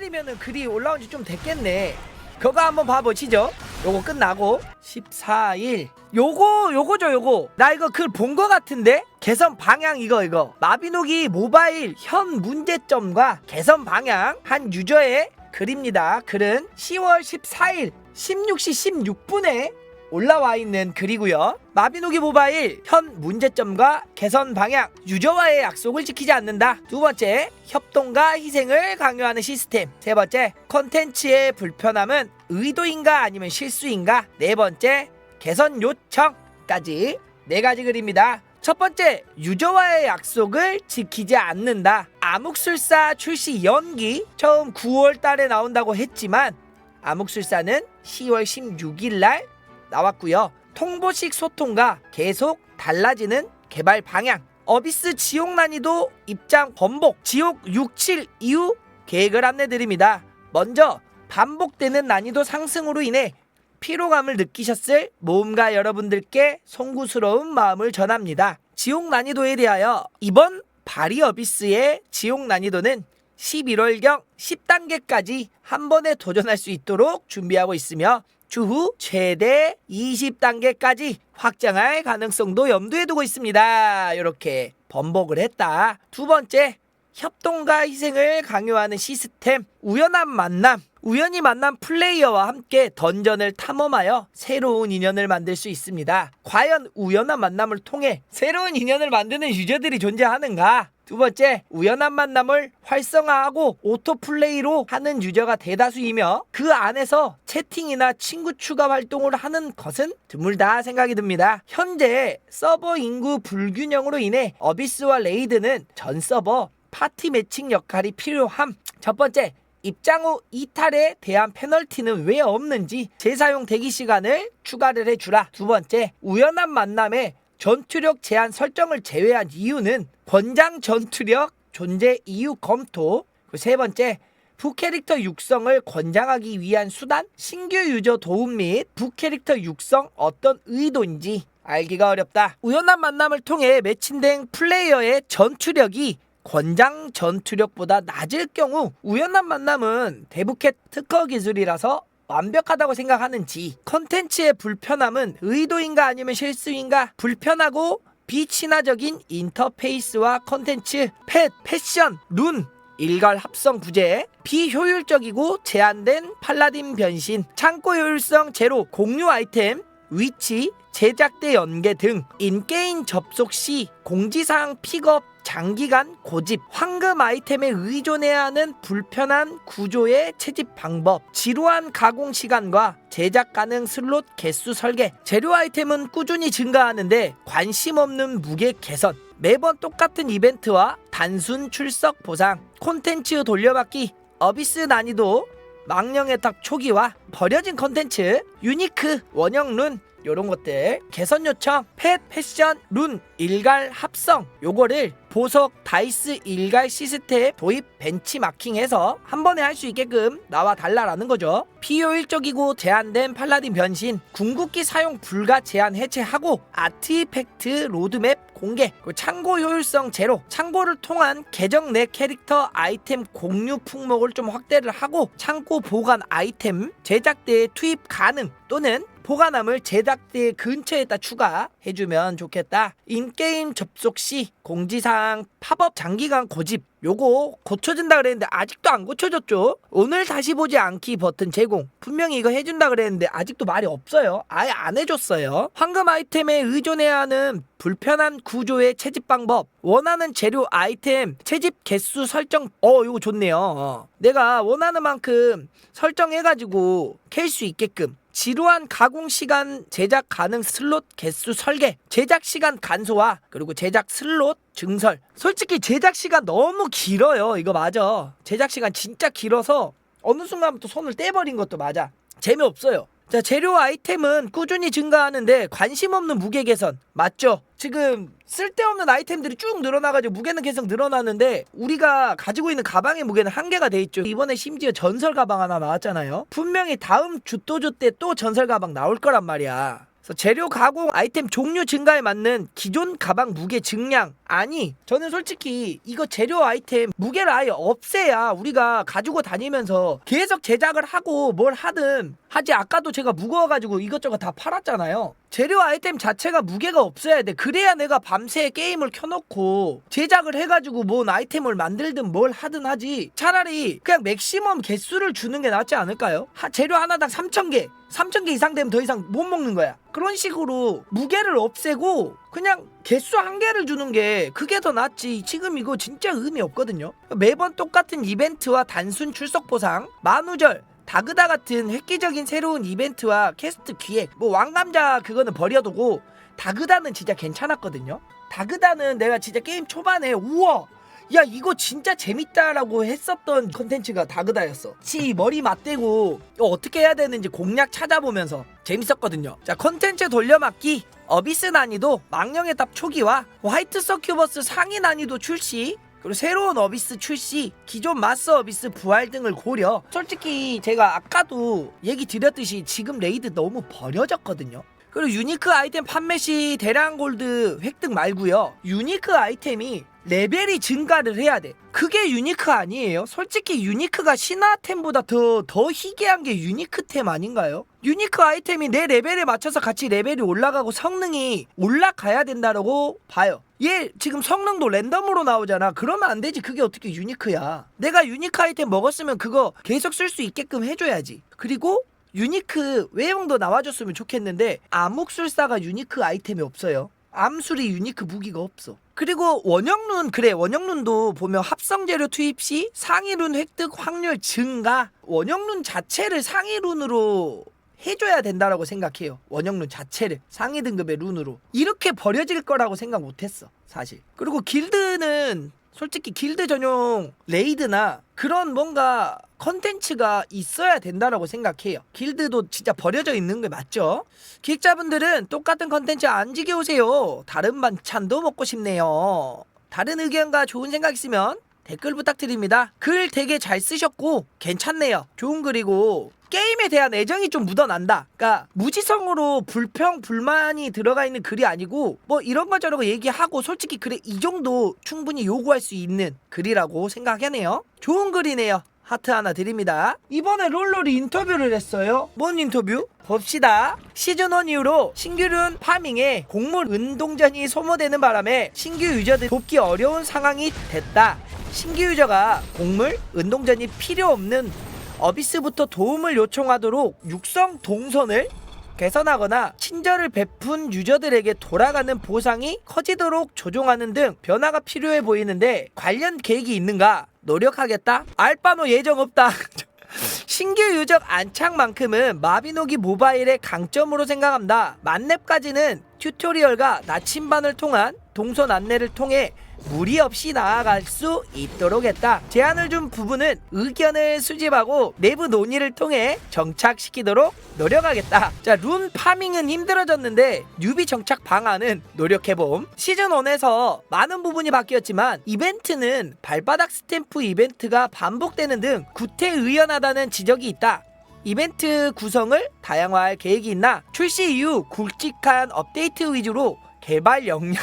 14일이면은 글이 올라온 지 좀 됐겠네. 그거 한번 봐보시죠. 요거 끝나고 14일. 요거 요거죠 요거. 나 이거 글 본 거 같은데 개선 방향 이거 이거. 마비노기 모바일 현 문제점과 개선 방향 한 유저의 글입니다. 글은 10월 14일 16시 16분에 올라와 있는 글이고요. 마비노기 모바일 현 문제점과 개선 방향, 유저와의 약속을 지키지 않는다. 두 번째, 협동과 희생을 강요하는 시스템. 세 번째, 컨텐츠의 불편함은 의도인가 아니면 실수인가. 네 번째, 개선 요청까지 네 가지 글입니다. 첫 번째, 유저와의 약속을 지키지 않는다. 암흑술사 출시 연기 처음 9월 달에 나온다고 했지만 암흑술사는 10월 16일 날 나왔고요. 통보식 소통과 계속 달라지는 개발 방향. 어비스 지옥 난이도 입장 번복 지옥 67 이후 계획을 안내드립니다. 먼저 반복되는 난이도 상승으로 인해 피로감을 느끼셨을 모험가 여러분들께 송구스러운 마음을 전합니다. 지옥 난이도에 대하여 이번 바리 어비스의 지옥 난이도는 11월경 10단계까지 한 번에 도전할 수 있도록 준비하고 있으며 추후 최대 20단계까지 확장할 가능성도 염두에 두고 있습니다. 이렇게 번복을 했다. 두 번째, 협동과 희생을 강요하는 시스템, 우연한 만남. 우연히 만난 플레이어와 함께 던전을 탐험하여 새로운 인연을 만들 수 있습니다. 과연 우연한 만남을 통해 새로운 인연을 만드는 유저들이 존재하는가? 두 번째, 우연한 만남을 활성화하고 오토플레이로 하는 유저가 대다수이며 그 안에서 채팅이나 친구 추가 활동을 하는 것은 드물다 생각이 듭니다. 현재 서버 인구 불균형으로 인해 어비스와 레이드는 전 서버 파티 매칭 역할이 필요함. 첫 번째, 입장 후 이탈에 대한 페널티는 왜 없는지 재사용 대기 시간을 추가를 해주라. 두 번째, 우연한 만남에 전투력 제한 설정을 제외한 이유는 권장 전투력 존재 이유 검토. 세 번째, 부캐릭터 육성을 권장하기 위한 수단, 신규 유저 도움 및 부캐릭터 육성 어떤 의도인지 알기가 어렵다. 우연한 만남을 통해 매칭된 플레이어의 전투력이 권장 전투력보다 낮을 경우 우연한 만남은 대부캐 특허 기술이라서 완벽하다고 생각하는지 컨텐츠의 불편함은 의도인가 아니면 실수인가 불편하고 비친화적인 인터페이스와 컨텐츠 펫, 패션, 룬 일괄 합성 구제 비효율적이고 제한된 팔라딘 변신 창고 효율성 제로 공유 아이템 위치 제작대 연계 등 인게임 접속 시 공지사항 픽업 장기간 고집, 황금 아이템에 의존해야 하는 불편한 구조의 채집 방법, 지루한 가공 시간과 제작 가능 슬롯 개수 설계, 재료 아이템은 꾸준히 증가하는데 관심 없는 무게 개선, 매번 똑같은 이벤트와 단순 출석 보상, 콘텐츠 돌려받기, 어비스 난이도, 망령의 탑 초기화, 버려진 컨텐츠, 유니크, 원형 룬, 요런 것들. 개선 요청 펫 패션 룬 일갈 합성. 요거를 보석 다이스 일갈 시스템 도입 벤치마킹해서 한 번에 할 수 있게끔 나와 달라라는 거죠. 비효율적이고 제한된 팔라딘 변신 궁극기 사용 불가 제한 해체하고 아티팩트 로드맵 공개. 창고 효율성 제로. 창고를 통한 계정 내 캐릭터 아이템 공유 품목을 좀 확대를 하고 창고 보관 아이템 제작대에 투입 가능 또는 보관함을 제작대 근처에다 추가해주면 좋겠다. 인게임 접속 시 공지사항 팝업 장기간 고집 요거 고쳐준다 그랬는데 아직도 안 고쳐졌죠? 오늘 다시 보지 않기 버튼 제공 분명히 이거 해준다 그랬는데 아직도 말이 없어요. 아예 안 해줬어요. 황금 아이템에 의존해야 하는 불편한 구조의 채집 방법 원하는 재료 아이템 채집 개수 설정 어 이거 좋네요. 어. 내가 원하는 만큼 설정해가지고 캘 수 있게끔 지루한 가공 시간 제작 가능 슬롯 개수 설계, 제작 시간 간소화, 그리고 제작 슬롯 증설. 솔직히 제작 시간 너무 길어요. 이거 맞아. 제작 시간 진짜 길어서 어느 순간부터 손을 떼버린 것도 맞아. 재미없어요. 자, 재료 아이템은 꾸준히 증가하는데 관심 없는 무게 개선. 맞죠? 지금 쓸데없는 아이템들이 쭉 늘어나가지고 무게는 계속 늘어나는데 우리가 가지고 있는 가방의 무게는 한계가 돼 있죠. 이번에 심지어 전설 가방 하나 나왔잖아요. 분명히 다음 주도주 때 또 전설 가방 나올 거란 말이야. 재료 가공 아이템 종류 증가에 맞는 기존 가방 무게 증량. 아니 저는 솔직히 이거 재료 아이템 무게를 아예 없애야 우리가 가지고 다니면서 계속 제작을 하고 뭘 하든 하지 아까도 제가 무거워가지고 이것저것 다 팔았잖아요. 재료 아이템 자체가 무게가 없어야 돼. 그래야 내가 밤새 게임을 켜놓고 제작을 해가지고 뭔 아이템을 만들든 뭘 하든 하지. 차라리 그냥 맥시멈 개수를 주는 게 낫지 않을까요? 하- 재료 하나당 3,000개 3,000개 이상 되면 더 이상 못 먹는 거야. 그런 식으로 무게를 없애고 그냥 개수 한 개를 주는 게 그게 더 낫지. 지금 이거 진짜 의미 없거든요. 매번 똑같은 이벤트와 단순 출석 보상 만우절 다그다 같은 획기적인 새로운 이벤트와 캐스트 기획 뭐 왕감자 그거는 버려두고 다그다는 진짜 괜찮았거든요. 다그다는 내가 진짜 게임 초반에 우와 야 이거 진짜 재밌다라고 했었던 컨텐츠가 다그다였어 치 머리 맞대고 어떻게 해야 되는지 공략 찾아보면서 재밌었거든요 자 컨텐츠 돌려막기 어비스 난이도 망령의 답 초기와 화이트 서큐버스 상위 난이도 출시 그리고 새로운 어비스 출시, 기존 마스 어비스 부활 등을 고려. 솔직히 제가 아까도 얘기 드렸듯이 지금 레이드 너무 버려졌거든요. 그리고 유니크 아이템 판매 시 대량 골드 획득 말고요. 유니크 아이템이 레벨이 증가를 해야 돼. 그게 유니크 아니에요? 솔직히 유니크가 신화템보다 더, 더 희귀한 게 유니크템 아닌가요? 유니크 아이템이 내 레벨에 맞춰서 같이 레벨이 올라가고 성능이 올라가야 된다라고 봐요. 얘 지금 성능도 랜덤으로 나오잖아. 그러면 안 되지. 그게 어떻게 유니크야. 내가 유니크 아이템 먹었으면 그거 계속 쓸 수 있게끔 해줘야지. 그리고 유니크 외형도 나와줬으면 좋겠는데 암흑술사가 유니크 아이템이 없어요. 암술이 유니크 무기가 없어. 그리고 원형룬 그래 원형룬도 보면 합성 재료 투입 시 상위룬 획득 확률 증가. 원형룬 자체를 상위룬으로 해줘야 된다라고 생각해요. 원형룬 자체를 상위 등급의 룬으로 이렇게 버려질 거라고 생각 못했어 사실. 그리고 길드는 솔직히 길드 전용 레이드나 그런 뭔가 컨텐츠가 있어야 된다라고 생각해요. 길드도 진짜 버려져 있는 게 맞죠? 기획자분들은 똑같은 컨텐츠 안 지겨우세요. 다른 반찬도 먹고 싶네요. 다른 의견과 좋은 생각 있으면 댓글 부탁드립니다. 글 되게 잘 쓰셨고 괜찮네요. 좋은 글이고 게임에 대한 애정이 좀 묻어난다. 그러니까 무지성으로 불평 불만이 들어가 있는 글이 아니고 뭐 이런 거 저런 거 얘기하고 솔직히 그래 이 정도 충분히 요구할 수 있는 글이라고 생각하네요. 좋은 글이네요. 하트 하나 드립니다. 이번에 롤롤이 인터뷰를 했어요. 뭔 인터뷰? 봅시다. 시즌1 이후로 신규룬 파밍에 곡물 운동전이 소모되는 바람에 신규 유저들 돕기 어려운 상황이 됐다. 신규 유저가 곡물 운동전이 필요 없는 어비스부터 도움을 요청하도록 육성 동선을 개선하거나 친절을 베푼 유저들에게 돌아가는 보상이 커지도록 조종하는 등 변화가 필요해 보이는데 관련 계획이 있는가? 노력하겠다? 알바노 예정 없다. 신규 유적 안착만큼은 마비노기 모바일의 강점으로 생각합니다. 만렙까지는 튜토리얼과 나침반을 통한 동선 안내를 통해 무리 없이 나아갈 수 있도록 했다. 제안을 준 부분은 의견을 수집하고 내부 논의를 통해 정착시키도록 노력하겠다. 자, 룬 파밍은 힘들어졌는데 뉴비 정착 방안은 노력해봄. 시즌 1에서 많은 부분이 바뀌었지만 이벤트는 발바닥 스탬프 이벤트가 반복되는 등 구태의연하다는 지적이 있다. 이벤트 구성을 다양화할 계획이 있나? 출시 이후 굵직한 업데이트 위주로 개발 역량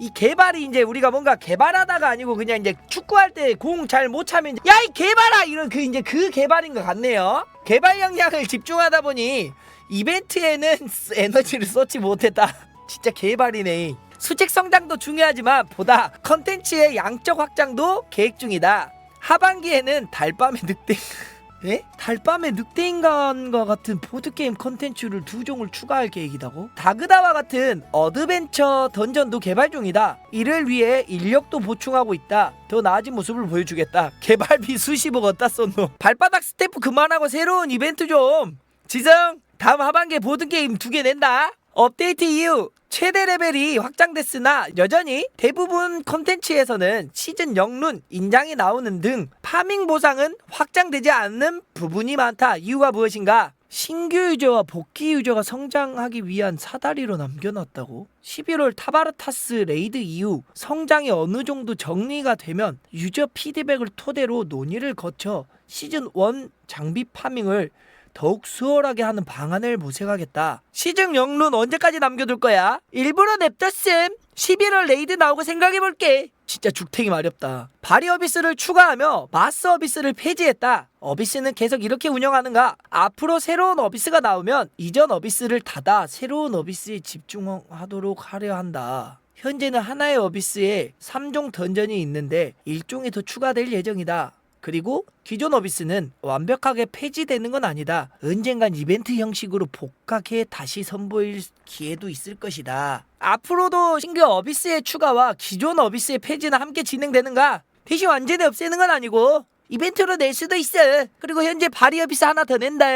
이 개발이 이제 우리가 뭔가 개발하다가 아니고 그냥 이제 축구할 때 공 잘 못 차면 야 이 개발아 이런 그 이제 그 개발인 것 같네요. 개발 역량을 집중하다 보니 이벤트에는 에너지를 쏟지 못했다. 진짜 개발이네. 수직 성장도 중요하지만 보다 컨텐츠의 양적 확장도 계획 중이다. 하반기에는 달밤의 늑대 예? 달밤의 늑대인간과 같은 보드게임 컨텐츠를 두 종을 추가할 계획이다고? 다그다와 같은 어드벤처 던전도 개발 중이다. 이를 위해 인력도 보충하고 있다. 더 나아진 모습을 보여주겠다. 개발비 수십억 어디다 썼노? 발바닥 스태프 그만하고 새로운 이벤트 좀. 지성, 다음 하반기에 보드게임 두 개 낸다. 업데이트 이후 최대 레벨이 확장됐으나 여전히 대부분 컨텐츠에서는 시즌 0룬 인장이 나오는 등 파밍 보상은 확장되지 않는 부분이 많다. 이유가 무엇인가? 신규 유저와 복귀 유저가 성장하기 위한 사다리로 남겨놨다고? 11월 타바르타스 레이드 이후 성장이 어느 정도 정리가 되면 유저 피드백을 토대로 논의를 거쳐 시즌 1 장비 파밍을 더욱 수월하게 하는 방안을 모색하겠다. 시즌 영룬 언제까지 남겨둘 거야? 일부러 냅뒀음. 11월 레이드 나오고 생각해볼게. 진짜 죽탱이 마렵다. 바리 어비스를 추가하며 마스 어비스를 폐지했다. 어비스는 계속 이렇게 운영하는가? 앞으로 새로운 어비스가 나오면 이전 어비스를 닫아 새로운 어비스에 집중하도록 하려 한다. 현재는 하나의 어비스에 3종 던전이 있는데 1종이 더 추가될 예정이다. 그리고 기존 어비스는 완벽하게 폐지되는 건 아니다. 언젠간 이벤트 형식으로 복각해 다시 선보일 기회도 있을 것이다. 앞으로도 신규 어비스의 추가와 기존 어비스의 폐지는 함께 진행되는가? 대신 완전히 없애는 건 아니고 이벤트로 낼 수도 있어. 그리고 현재 바리 어비스 하나 더 낸다.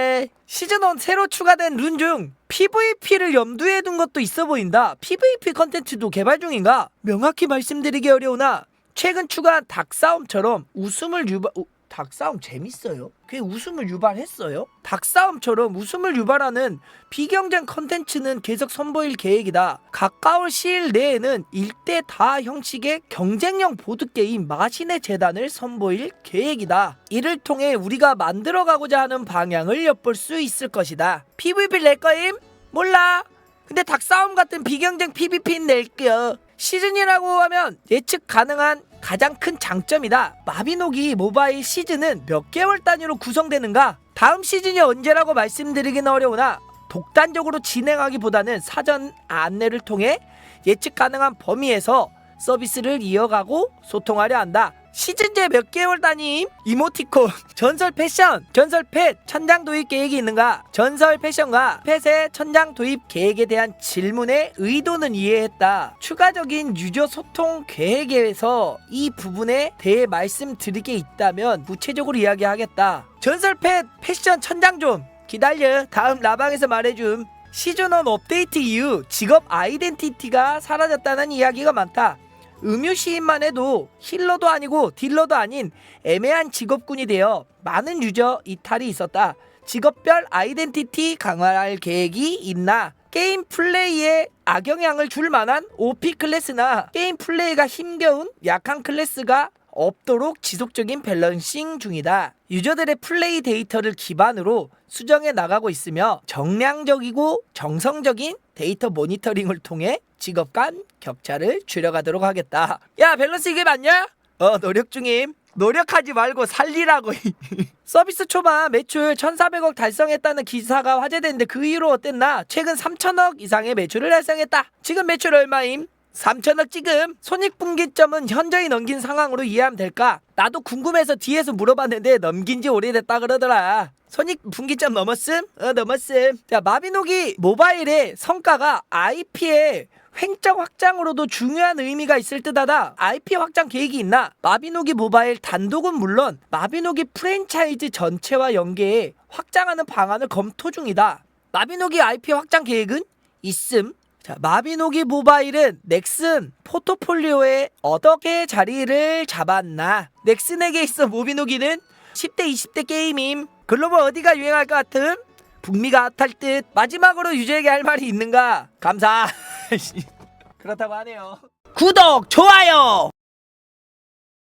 시즌1 새로 추가된 룬 중 PVP를 염두에 둔 것도 있어 보인다. PVP 컨텐츠도 개발 중인가? 명확히 말씀드리기 어려우나 최근 추가한 닭싸움처럼 웃음을 유발 우- 닭싸움 재밌어요? 그게 웃음을 유발했어요? 닭싸움처럼 웃음을 유발하는 비경쟁 컨텐츠는 계속 선보일 계획이다. 가까운 시일 내에는 일대 다 형식의 경쟁형 보드게임 마신의 재단을 선보일 계획이다. 이를 통해 우리가 만들어가고자 하는 방향을 엿볼 수 있을 것이다. PVP 낼 거임? 몰라. 근데 닭싸움 같은 비경쟁 PVP는 낼게요. 시즌이라고 하면 예측 가능한 가장 큰 장점이다. 마비노기 모바일 시즌은 몇 개월 단위로 구성되는가? 다음 시즌이 언제라고 말씀드리기는 어려우나 독단적으로 진행하기보다는 사전 안내를 통해 예측 가능한 범위에서 서비스를 이어가고 소통하려 한다. 시즌제 몇 개월 단위임? 이모티콘, 전설 패션, 전설 펫, 천장 도입 계획이 있는가? 전설 패션과 펫의 천장 도입 계획에 대한 질문의 의도는 이해했다. 추가적인 유저 소통 계획에서 이 부분에 대해 말씀드릴 게 있다면 구체적으로 이야기하겠다. 전설 펫, 패션 천장 좀 기다려. 다음 라방에서 말해줌. 시즌1 업데이트 이후 직업 아이덴티티가 사라졌다는 이야기가 많다. 음유 시인만 해도 힐러도 아니고 딜러도 아닌 애매한 직업군이 되어 많은 유저 이탈이 있었다. 직업별 아이덴티티 강화할 계획이 있나? 게임 플레이에 악영향을 줄 만한 OP 클래스나 게임 플레이가 힘겨운 약한 클래스가 없도록 지속적인 밸런싱 중이다. 유저들의 플레이 데이터를 기반으로 수정해 나가고 있으며 정량적이고 정성적인 데이터 모니터링을 통해 직업 간 격차를 줄여가도록 하겠다. 야 밸런스 이게 맞냐? 어 노력 중임. 노력하지 말고 살리라고. 서비스 초반 매출 1,400억 달성했다는 기사가 화제됐는데 그 이후로 어땠나? 최근 3천억 이상의 매출을 달성했다. 지금 매출 얼마임? 3천억 지금 손익분기점은 현저히 넘긴 상황으로 이해하면 될까? 나도 궁금해서 뒤에서 물어봤는데 넘긴 지 오래됐다 그러더라. 손익 분기점 넘었음? 어 넘었음. 자 마비노기 모바일의 성과가 IP의 횡적 확장으로도 중요한 의미가 있을 듯하다. IP 확장 계획이 있나? 마비노기 모바일 단독은 물론 마비노기 프랜차이즈 전체와 연계해 확장하는 방안을 검토 중이다. 마비노기 IP 확장 계획은 있음. 자, 마비노기 모바일은 넥슨 포트폴리오에 어떻게 자리를 잡았나? 넥슨에게 있어 모비노기는 10대 20대 게임임. 글로벌 어디가 유행할 것 같음? 북미가 핫할 듯. 마지막으로 유저에게 할 말이 있는가? 감사. 그렇다고 하네요. 구독, 좋아요.